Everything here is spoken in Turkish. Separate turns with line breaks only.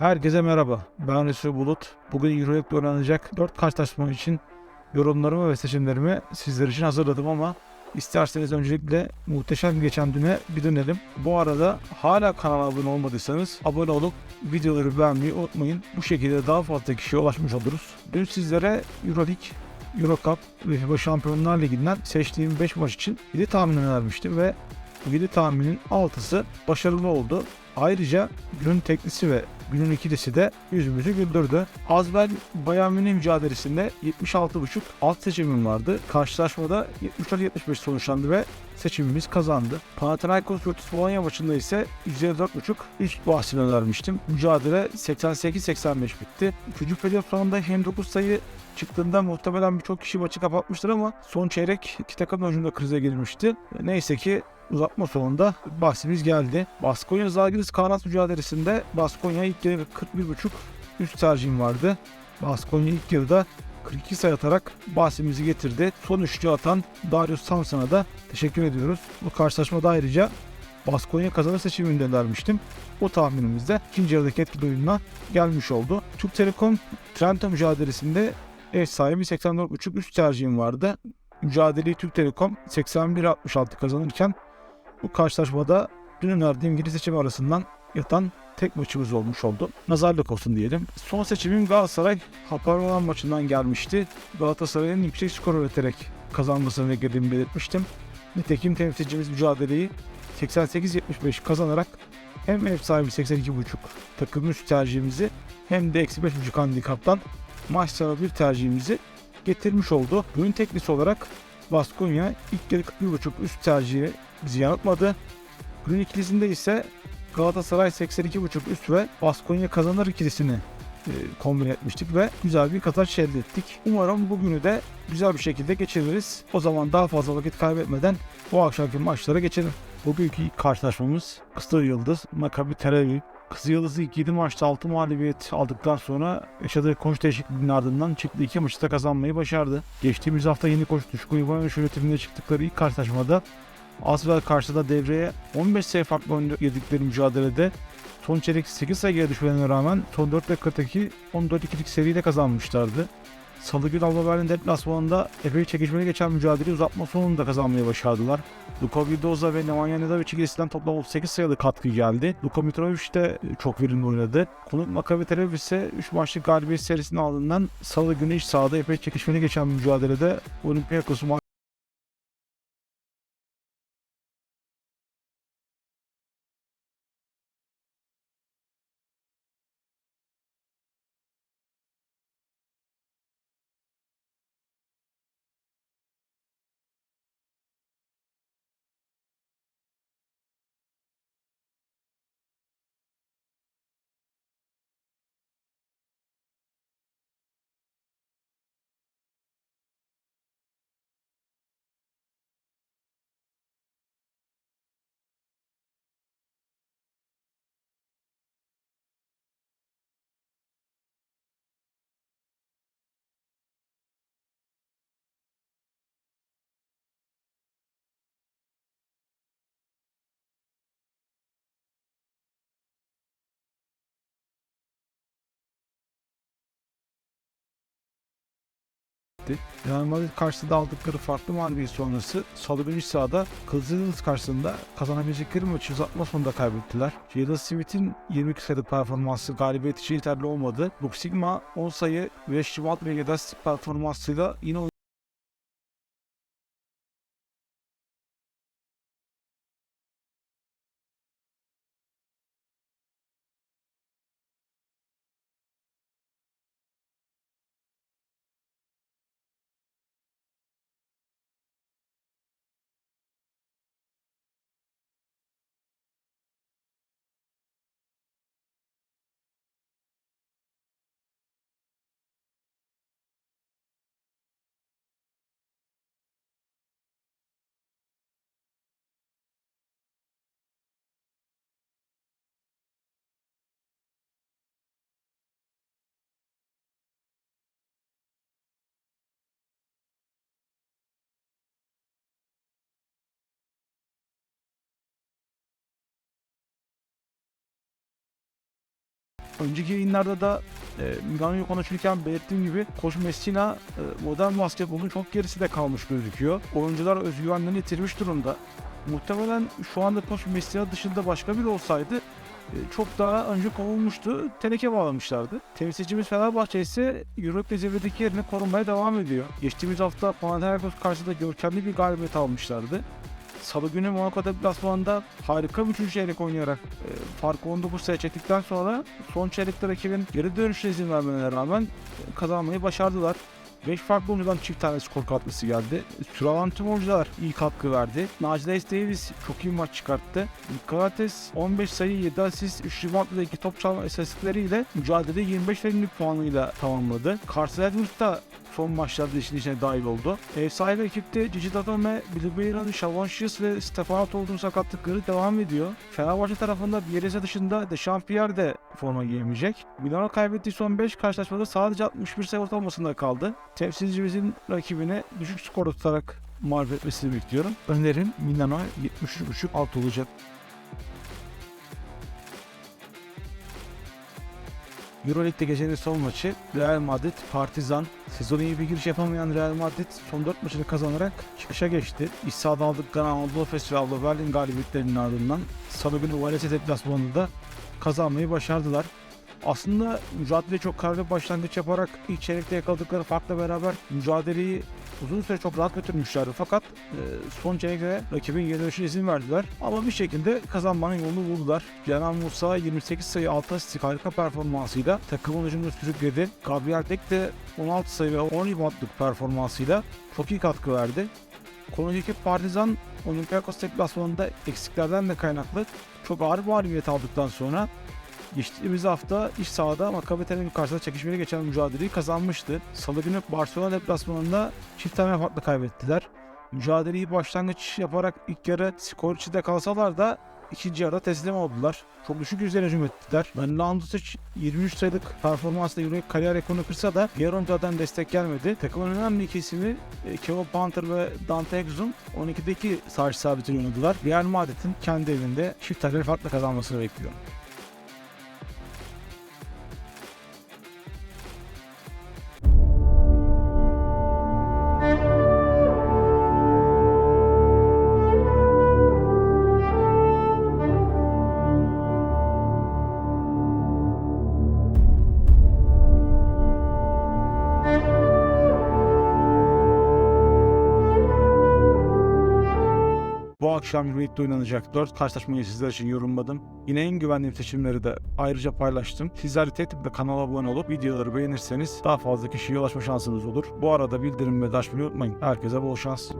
Herkese merhaba. Ben Resul Bulut. Bugün Euroleague'de oynanacak 4 karşılaşma için yorumlarımı ve seçimlerimi sizler için hazırladım ama isterseniz öncelikle muhteşem geçen düne bir dönelim. Bu arada hala kanala abone olmadıysanız abone olup videoları beğenmeyi unutmayın. Bu şekilde daha fazla kişiye ulaşmış oluruz. Dün sizlere Euroleague Euro Cup ve Şampiyonlar Ligi'nden seçtiğim 5 maç için 7 tahmin önermiştim ve bu 7 tahminin 6'sı başarılı oldu. Ayrıca günün teklisi ve günün ikilisi de yüzümüzü güldürdü. Azvel Bayern Münih mücadelesinde 76.5 alt seçimim vardı. Karşılaşmada 74-75 sonuçlandı ve seçimimiz kazandı. Panathinaikos vs Bologna maçında ise 154.5 üst bahsini önermiştim. Mücadele 88-85 bitti. Üçüncü periyot sonunda hem 9 sayı çıktığında muhtemelen birçok kişi maçı kapatmıştır ama son çeyrek iki takım ucunda krize girmişti. Neyse ki uzatma sonunda bahsimiz geldi. Baskonya Zalgiris Kaunas mücadelesinde Baskonya ilk yarı 41.5 üst tercihim vardı. Baskonya ilk yarıda 42 sayı atarak bahsimizi getirdi. Son üçlü atan Darius Samson'a da teşekkür ediyoruz. Bu karşılaşmada ayrıca Baskonya kazanır seçiminde vermiştim. O tahminimizde ikinci yarıdaki etkili oyununa gelmiş oldu. Türk Telekom Trento mücadelesinde ev sahibi 84.5 üst tercihim vardı. Mücadeleyi Türk Telekom 81-66 kazanırken bu karşılaşmada dün önerdiğim geri seçim arasından yatan tek maçımız olmuş oldu. Nazarlık olsun diyelim. Son seçimim Galatasaray Haparolan maçından gelmişti. Galatasaray'ın yüksek skor üreterek kazanmasını beklediğimi belirtmiştim. Nitekim temsilcimiz mücadeleyi 88-75 kazanarak hem ev sahibi 82.5 takım üst tercihimizi hem de eksi 5.5 handikaptan maç sonu bir tercihimizi getirmiş oldu. Günün teklisi olarak Baskonya ilk yarı 41.5 üst tercihi bizi yanıltmadı. Günün ikilisinde ise Galatasaray 82.5 üst ve Baskonya kazanır ikilisini e, kombin etmiştik ve güzel bir kazanç elde ettik. Umarım bugünü de güzel bir şekilde geçiririz. O zaman daha fazla vakit kaybetmeden bu akşamki maçlara geçelim. Bugünkü karşılaşmamız Kısır Yıldız, Maccabi Tel Aviv. Kızıl Yıldız'ı ilk 7 maçta 6 mağlubiyet aldıktan sonra yaşadığı koç değişikliğinin ardından çıktığı 2 maçı da kazanmayı başardı. Geçtiğimiz hafta yeni koç Düşkun Ivanovic yönetiminde çıktıkları ilk karşılaşmada Asvel karşıda devreye 15 sayı farklı girdikleri mücadelede son çeyrek 8 sayıya düşmelerine rağmen son 4 dakikadaki 14-2'lik seriyle kazanmışlardı. Salı günü Alba Berlin deplasmanında epey çekişmeli geçen mücadeleyi uzatma sonunda kazanmayı başardılar. Luka Vildoza ve Nemanja Nedovic ikilisinden toplam 38 sayılı katkı geldi. Luka Mitrovic de çok verimli oynadı. Konuk Maccabi Tel ise 3 maçlık galibiyet serisinin ardından Salı günü iç sahada epey çekişmeli geçen mücadelede Olympiakos'u etti. Real Madrid karşısında aldıkları farklı mağlubiyet sonrası Salı günü sahada Kızılyıldız karşısında kazanabilecekleri maçı uzatma sonunda kaybettiler. Jada Smith'in 22 sayılık performansı galibiyet için yeterli olmadı. Luke Sigma 10 sayı ve Şivat ve Gedas performansıyla yine Önceki yayınlarda da e, Milano'yu konuşurken belirttiğim gibi Koç Messina e, modern basketbolun çok gerisi de kalmış gözüküyor. Oyuncular özgüvenlerini yitirmiş durumda. Muhtemelen şu anda Koç Messina dışında başka biri olsaydı e, çok daha önce kovulmuştu. Teneke bağlamışlardı. Temsilcimiz Fenerbahçe ise Euroleague zirvedeki yerini korumaya devam ediyor. Geçtiğimiz hafta Panathinaikos karşısında görkemli bir galibiyet almışlardı. Salı günü Monaco deplasmanında harika bir üçüncü çeyrek oynayarak e, farkı 19 sayı çektikten sonra son çeyrekte rakibin geri dönüşüne izin vermelerine rağmen e, kazanmayı başardılar. 5 farklı oyuncudan çift tane skor katkısı geldi. Süralan tüm oyuncular iyi katkı verdi. Najee Davis çok iyi maç çıkarttı. Nikolates 15 sayı 7 asist 3 rebound ve 2 top çalma istatistikleriyle mücadeleyi 25 verimlilik puanıyla tamamladı. Carson Edwards da son maçlarda işin içine dahil oldu. Ev sahibi ekipte Gigi Datome, Shavon Shields ve Stefano Toldo'nun sakatlıkları devam ediyor. Fenerbahçe tarafında Bielisa dışında Dechampierre de forma giyemeyecek. Milano kaybettiği son 5 karşılaşmada sadece 61 sayı ortalamasında kaldı. Temsilcimizin rakibine düşük skor tutarak mağlup etmesini bekliyorum. Önerim Milano 73.5 alt olacak. Euroleague'de gecenin son maçı Real Madrid Partizan. Sezona iyi bir giriş yapamayan Real Madrid son 4 maçını kazanarak çıkışa geçti. İç sahada aldıkları Anadolu Efes Berlin galibiyetlerinin ardından Salı günü Valencia deplasmanında kazanmayı başardılar. Aslında mücadele çok kararlı başlangıç yaparak ilk çeyrekte yakaladıkları farkla beraber mücadeleyi uzun süre çok rahat götürmüşlerdi. Fakat e, son çeyrekte rakibin geri dönüşüne izin verdiler. Ama bir şekilde kazanmanın yolunu buldular. Canan Musa 28 sayı 6 asistlik harika performansıyla takımın hücumunu sürükledi. Gabriel Tek de 16 sayı ve 10 reboundlık performansıyla çok iyi katkı verdi. Konuk ekip Partizan Olympiakos deplasmanında eksiklerden de kaynaklı çok ağır bir mağlubiyet aldıktan sonra Geçtiğimiz hafta iç sahada Maccabi Tel Aviv karşısında çekişmeli geçen mücadeleyi kazanmıştı. Salı günü Barcelona deplasmanında çift tane farklı kaybettiler. Mücadeleyi başlangıç yaparak ilk yarı skor içinde kalsalar da ikinci yarıda teslim oldular. Çok düşük yüzden hücum ettiler. Ben Landosic 23 sayılık performansla Euroleague kariyer rekorunu kırsa da diğer oyunculardan destek gelmedi. Takımın önemli iki ismi e, Kevin Panther ve Dante Exum 12'deki sağ sabitini oynadılar. Real Madrid'in kendi evinde çift tane farklı kazanmasını bekliyorum. Akşam Euroleague'de oynanacak 4 karşılaşmayı sizler için yorumladım. Yine en güvendiğim seçimleri de ayrıca paylaştım. Sizler de tek tıkla kanala abone olup videoları beğenirseniz daha fazla kişiye ulaşma şansınız olur. Bu arada bildirim ve açmayı unutmayın. Herkese bol şans.